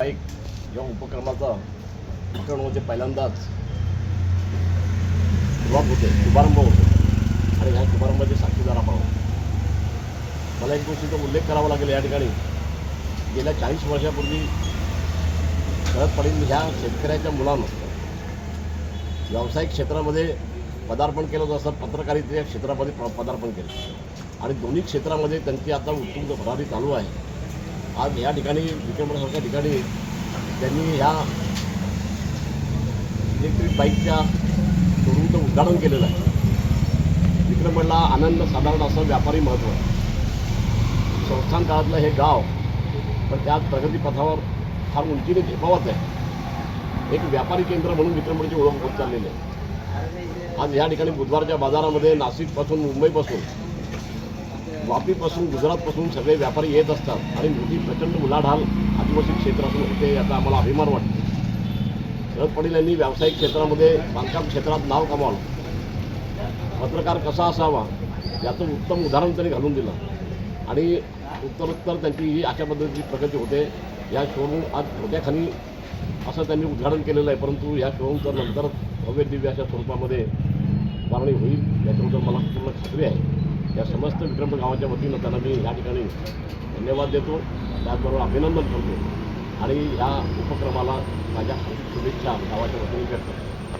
एक या उपक्रमाचा उपक्रमामध्ये म्हणजे पहिल्यांदाच सुरुवात होते शुभारंभ होतो. आणि ह्या शुभारंभाचे साक्षीदार आपण मला एक गोष्टीचा उल्लेख करावा लागेल या ठिकाणी. गेल्या चाळीस वर्षापूर्वी शरद पाटील ह्या शेतकऱ्याच्या मुलानं व्यावसायिक क्षेत्रामध्ये पदार्पण केलं जसं पत्रकारितेच्या क्षेत्रामध्ये पदार्पण केलं. आणि दोन्ही क्षेत्रामध्ये त्यांची आता उत्तुंग भरारी चालू आहे. आज या ठिकाणी विक्रमसारख्या ठिकाणी त्यांनी ह्या इलेक्ट्रिक बाईकच्या शोरूमचं उद्घाटन केलेलं आहे. विक्रमगडला आनंद साधारण असं व्यापारी महत्त्व आहे. संस्थान काळातलं हे गाव पण त्या प्रगतीपथावर फार उंचीने झेपावत आहे. एक व्यापारी केंद्र म्हणून विक्रमगडची ओळख होत चाललेली आहे. आज या ठिकाणी बुधवारच्या बाजारामध्ये नाशिकपासून मुंबईपासून वापीपासून गुजरातपासून सगळे व्यापारी येत असतात आणि मोठी प्रचंड उलाढाल आदिवासी क्षेत्रातून होते याचा आम्हाला अभिमान वाटतो. शरद पाटील यांनी व्यावसायिक क्षेत्रामध्ये बांधकाम क्षेत्रात नाव कमावलं. पत्रकार कसा असावा याचं उत्तम उदाहरण त्यांनी घालून दिलं. आणि उत्तरोत्तर त्यांची ही अशा पद्धतीची प्रगती होते. या शोरूम आज छोट्याखानी असं त्यांनी उद्घाटन केलेलं आहे परंतु या शोरूमचं नंतर भव्य दिव्य अशा स्वरूपामध्ये उभारणी होईल याच्याबद्दल मला पूर्ण खात्री आहे. या समस्त विक्रम गावाच्या वतीनं त्यांना मी या ठिकाणी धन्यवाद देतो. त्याचबरोबर अभिनंदन करतो. आणि या उपक्रमाला माझ्या शुभेच्छा गावाच्या वतीने व्यक्त करतो.